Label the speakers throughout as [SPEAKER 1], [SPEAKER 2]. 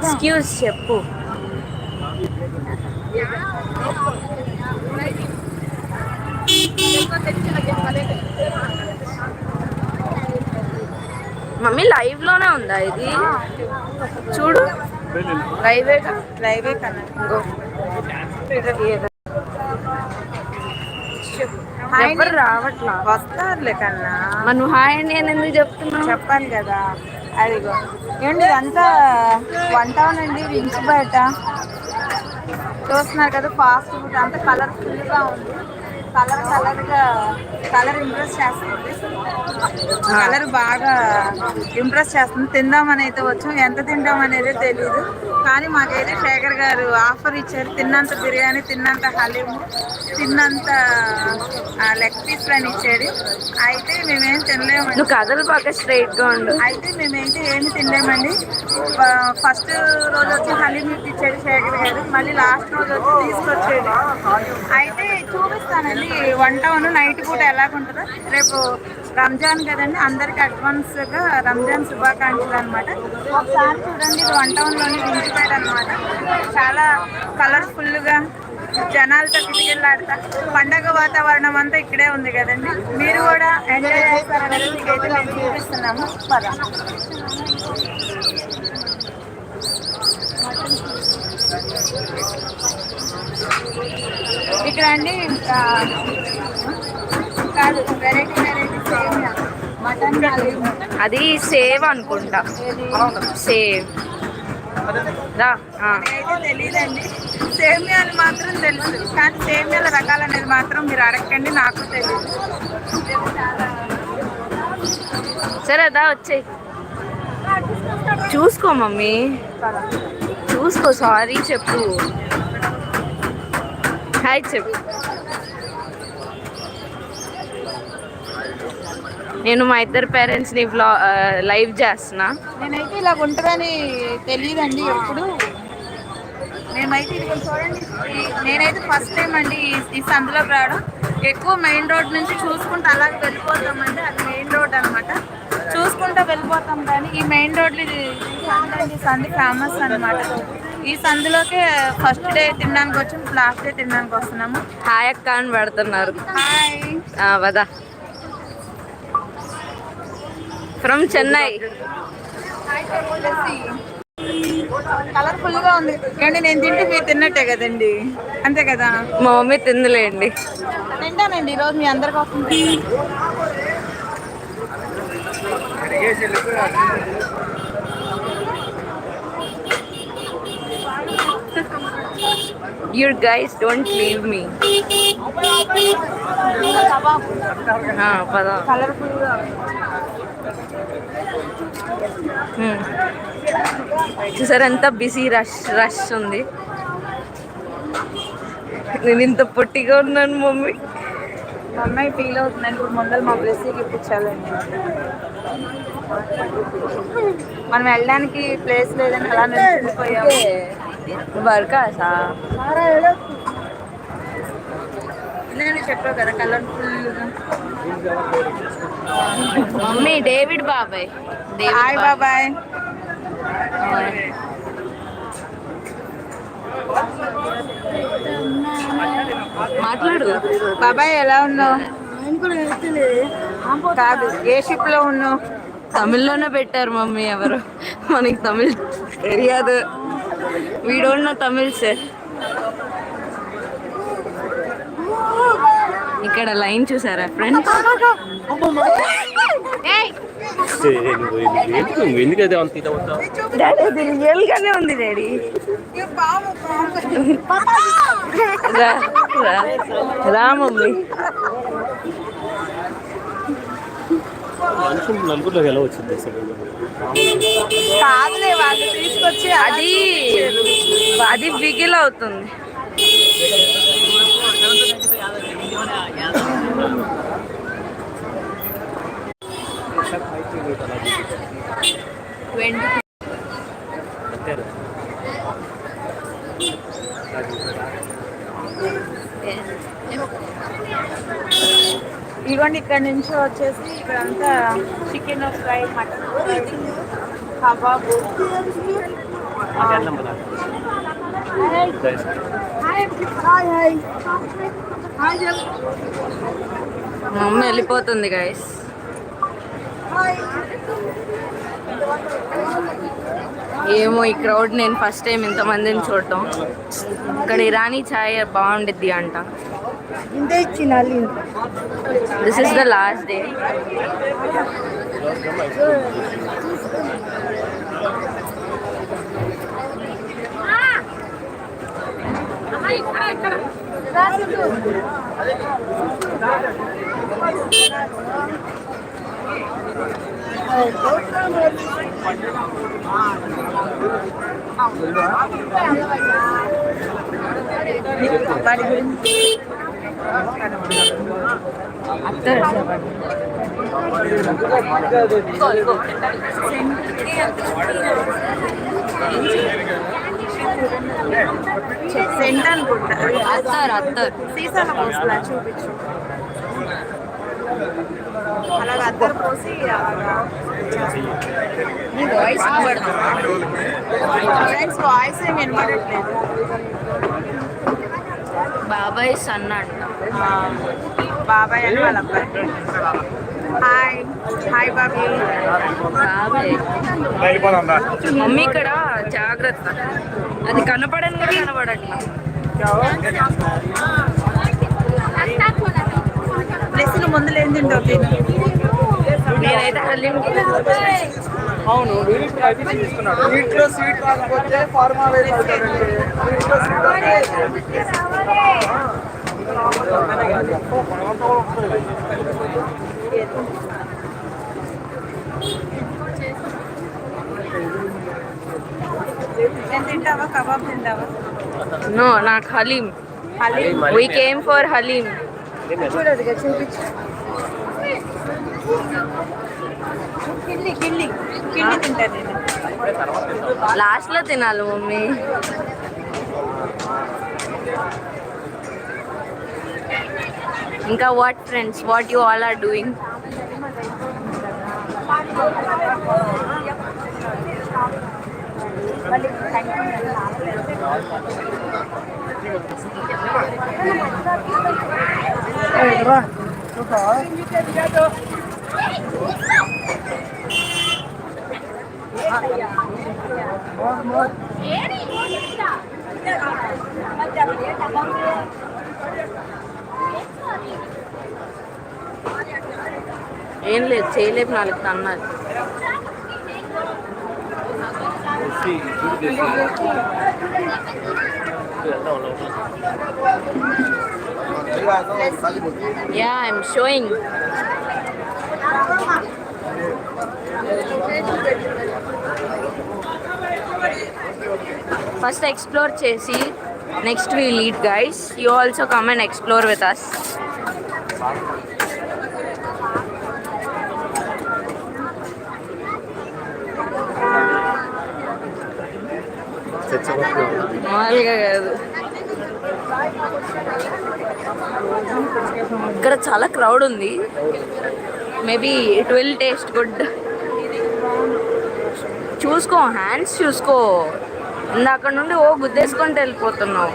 [SPEAKER 1] Excuse చెప్పు. Mummy లైవ్లోనే ఉందా ఇది? చూడు. లైవే
[SPEAKER 2] లైవే
[SPEAKER 1] ఎవరు రావట్లా?
[SPEAKER 2] వస్తారులే కన్నా.
[SPEAKER 1] నువ్వు హాయ్ అని ఎందుకు చెప్తున్నావు
[SPEAKER 2] చెప్పాను కదా. అదిగో. ఏమండి ఇదంతా వన్ టౌన్ అండి వింగ్స్ బయట. చూస్తున్నారు కదా ఫాస్ట్ ఫుడ్ అంతా కలర్ఫుల్గా ఉంది. కలర్ కలర్గా కలర్ ఇంప్రెస్ చేస్తుంది. కలర్ బాగా ఇంప్రెస్ చేస్తుంది. తిందామని అయితే వచ్చాం. ఎంత తింటాం అనేది తెలియదు కానీ మాకైతే శేఖర్ గారు ఆఫర్ ఇచ్చారు. తిన్నంత బిర్యానీ తిన్నంత హలీము తిన్నంత లెగ్ పీస్లు అని ఇచ్చాడు. అయితే మేమేం తినలేమండి.
[SPEAKER 1] నువ్వు కథలు బాగా స్ట్రైట్గా ఉండు.
[SPEAKER 2] అయితే మేమైతే ఏమి తినలేమండి. ఫస్ట్ రోజు వచ్చి హలీం ఇప్పించాడు శేఖర్ గారు. మళ్ళీ లాస్ట్ రోజు వచ్చి తీసుకొచ్చాడు. అయితే చూపిస్తానండి. వన్ టౌన్ నైట్ పూట ఎలాగుంటుందో రేపు రంజాన్ కదండి అందరికి అడ్వాన్స్గా రంజాన్ శుభాకాంక్షలు అనమాట ఒకసారి చూడండి ఇది వన్ టౌన్లోని రించిపేట అనమాట చాలా కలర్ఫుల్గా జనాలతో కిటికీలాడతా పండగ వాతావరణం అంతా ఇక్కడే ఉంది కదండి. మీరు కూడా ఎంజాయ్ చేస్తారని మీకైతే మేము చూపిస్తున్నాము. పద. ఇక్కడ అండి ఇంకా కాదు వెరైటీ వెరైటీ సేమియా మటన్
[SPEAKER 1] అది సేవ్ అనుకుంటా. సేవ్.
[SPEAKER 2] తెలియదండి సేమియాలు మాత్రం తెలుసు. కానీ సేమియాల రకాలు అనేది మాత్రం మీరు అడగండి నాకు తెలియదు
[SPEAKER 1] సరే దా వచ్చేయి చూసుకో మమ్మీ. చూసుకో సారీ చెప్పు. హాయ్ చెప్పు. నేను మా ఇద్దరు పేరెంట్స్ని వ్లా లైవ్ చేస్తున్నా.
[SPEAKER 2] నేనైతే ఇలా ఉంటుందని తెలియదండి ఎప్పుడు. మేమైతే ఇది చూడండి నేనైతే ఫస్ట్ టైం అండి ఈ- ఈ సందులోకి రావడం. ఎక్కువ మెయిన్ రోడ్ నుంచి చూసుకుంటూ అలాగే వెళ్ళిపోతామండి. అది మెయిన్ రోడ్ అనమాట చూసుకుంటూ వెళ్ళిపోతాం కానీ ఈ మెయిన్ రోడ్లు ఇది ఈ సందు ఫేమస్ అన్నమాట. ఈ సందులోకే ఫస్ట్ డే తినడానికి వచ్చాం లాస్ట్ డే తినడానికి వస్తున్నాము.
[SPEAKER 1] హాయ్ అక్క అని పెడుతున్నారు.
[SPEAKER 2] హాయ్
[SPEAKER 1] వదా. ఫ్రమ్ చెన్నై
[SPEAKER 2] కలర్ఫుల్గా ఉంది. ఏంటి నేను తింటే మీరు తిన్నట్టే కదండి? అంతే కదా?
[SPEAKER 1] మా మమ్మీ తిందులేండి.
[SPEAKER 2] తింటానండి ఈరోజు మీ అందరి కోసం.
[SPEAKER 1] యూర్ గైస్ డోంట్ లీవ్ మీ పదా. చూసారు ఎంత బిజీ రష్ రష్ ఉంది. నేను ఇంత పొట్టిగా ఉన్నాను మమ్మీ.
[SPEAKER 2] అమ్మాయి ఫీల్ అవుతుందండి ఇప్పుడు ముందర మా బ్లెస్సీకి ఇప్పించాలండి మనం వెళ్ళడానికి ప్లేస్ లేదని అలా నిలిచిపోయాము
[SPEAKER 1] బర్కాసా
[SPEAKER 2] నేను చెప్పావు కదా కలర్ఫుల్
[SPEAKER 1] మమ్మీ డేవిడ్ బాబాయ్.
[SPEAKER 2] హాయ్ బాబాయ్.
[SPEAKER 1] మాట్లాడు.
[SPEAKER 2] బాబాయ్ ఎలా ఉన్నావు? కాదు ఏ షిప్లో ఉన్నావు?
[SPEAKER 1] తమిళ్ళోనే పెట్టారు మమ్మీ ఎవరు? మనకి తమిళ్ తెలియదు. We don't know Tamil sir ఇక్కడ లైన్ చూసారా ఫ్రెండ్స్
[SPEAKER 3] నువ్వు ఎందుకు అదే అంత ఇది అవుతావు?
[SPEAKER 1] డాడీ ఇది రియల్ గానే ఉంది డాడీ
[SPEAKER 2] ఏ పాము, పాము.
[SPEAKER 1] రా రా. రా మమ్మీ.
[SPEAKER 3] మనుషులు నలుగురిలోకి ఎలా వచ్చింది
[SPEAKER 2] కాదులే వాళ్ళు తీసుకొచ్చి
[SPEAKER 1] అది అది బిగిల్ అవుతుంది. ట్వంటీ.
[SPEAKER 2] ఇదిగోండి ఇక్కడ నుంచి వచ్చేసి ఇక్కడంతా చికెన్ ఫ్రై మటన్ ఫ్రై కబాబు.
[SPEAKER 1] మమ్మీ వెళ్ళిపోతుంది గైస్ ఏమో ఈ క్రౌడ్ నేను ఫస్ట్ టైం ఇంతమందిని చూడటం. ఇక్కడ ఇరానీ ఛాయ్ బాగుండిద్ది అంట. This is the last day
[SPEAKER 2] వాడి గురించి
[SPEAKER 1] అత్తరు
[SPEAKER 2] సెంట్ అనుకుంటా
[SPEAKER 1] అత్తారు అత్తరు
[SPEAKER 2] సీసాల పోస్తున్నా చూపించు అలాగ అద్దరు పోసి
[SPEAKER 1] నీ వాయిస్
[SPEAKER 2] ఫ్రెండ్స్ వాయిస్ ఏమి వినబడట్లేదు
[SPEAKER 1] బాబాయ్ సన్న అంట.
[SPEAKER 2] ఆ, బాబాయ్ అని వాళ్ళ అబ్బాయి. హాయ్. Hi Bobby.
[SPEAKER 1] బాబాయ్. మమ్మీ ఇక్కడ జాగ్రత్త. అది కనపడని కూడా కనపడట్లా
[SPEAKER 2] డ్రెస్సులు ముందు ఏం తింటావు
[SPEAKER 1] నేనైతే
[SPEAKER 4] అవును స్వీట్ రాకపోతే ఫార్మా
[SPEAKER 1] నో నాకు haleem.
[SPEAKER 2] Haleem?
[SPEAKER 1] We came for haleem.
[SPEAKER 2] చూడదుగా చూపించు. కిల్లి కిల్లి కిల్లి తింటా నేను.
[SPEAKER 1] లాస్ట్లో తినాలి మమ్మీ. ఇంకా what friends what you all are doing ఏం లేదు చేయలేపు నాలుగు అన్నారు. Yeah I'm showing first explore చేసి next we lead guys you also come and explore with us మామూలుగా కాదు ఇక్కడ చాలా క్రౌడ్ ఉంది. Maybe it will taste good చూసుకో హ్యాండ్స్ చూసుకో. ఇందాక నుండి ఓ గుద్దేసుకుంటూ వెళ్ళిపోతున్నావు.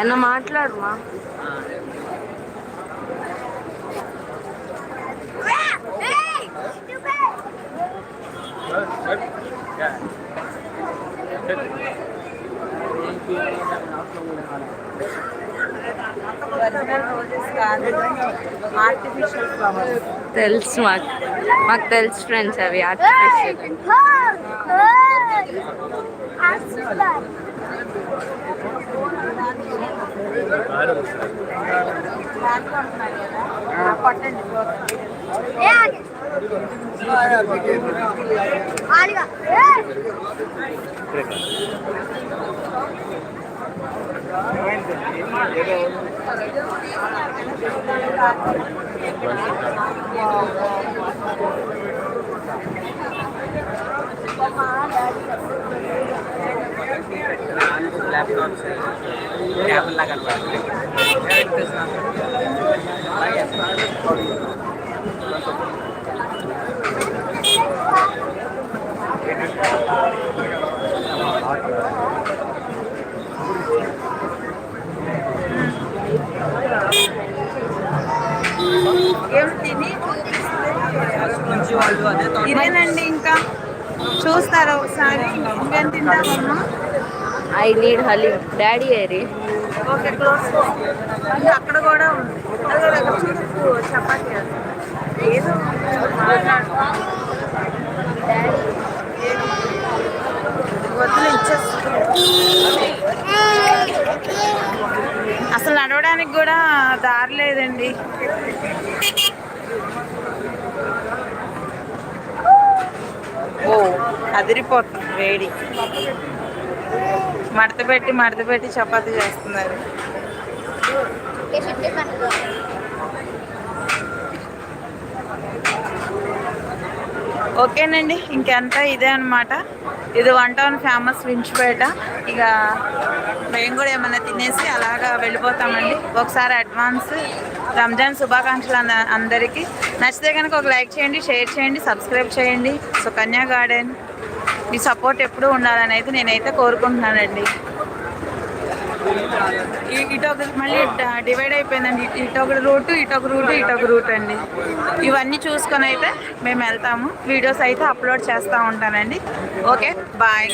[SPEAKER 1] ఎన్న మాట్లాడుమా తెలుసు మాకు మాకు తెలుసు ఫ్రెండ్స్ అవి ఆర్టిఫిషియల్
[SPEAKER 2] దాంట్లో ఉంటున్నాయి కదా ఆ పట్టండి
[SPEAKER 3] लैपटॉप से
[SPEAKER 2] टैबल लगा
[SPEAKER 3] हुआ है डायरेक्ट कृष्णा
[SPEAKER 2] ఇదేనండి ఇంకా. చూస్తారా ఒకసారి? ఇంకేం తింటామమ్మా
[SPEAKER 1] ఐ నీడ్ హలీం. డాడీ ఏరి.
[SPEAKER 2] ఓకే క్లోజ్ అక్కడ కూడా ఉంది. చపాతీ. ఏదో మాట్లాడు. ఇచ్చేస్తా అసలు నడవడానికి కూడా దారి లేదండి. ఓ అదిరిపోతుంది వేడి. మడత పెట్టి మడత పెట్టి చపాతి చేస్తున్నారు. ఓకేనండి ఇంకంతా ఇదే అన్నమాట. ఇది వన్ టౌన్ ఫేమస్ వించిపేట. ఇక మేము కూడా ఏమైనా తినేసి అలాగా వెళ్ళిపోతామండి. ఒకసారి అడ్వాన్స్ రంజాన్ శుభాకాంక్షలు అంద- అందరికీ. నచ్చితే కనుక ఒక లైక్ చేయండి షేర్ చేయండి సబ్స్క్రైబ్ చేయండి. సుకన్య గార్డెన్ మీ సపోర్ట్ ఎప్పుడూ ఉండాలని అయితే నేనైతే కోరుకుంటున్నానండి. ఇటు ఒక మళ్ళీ డివైడ్ అయిపోయిందండి. ఇటు- ఇటు ఒక రూట్ ఇటు ఒక రూట్ ఇటు ఒక రూట్ అండి. ఇవన్నీ చూసుకొని అయితే మేము వెళ్తాము. వీడియోస్ అయితే అప్లోడ్ చేస్తూ ఉంటానండి. Okay bye.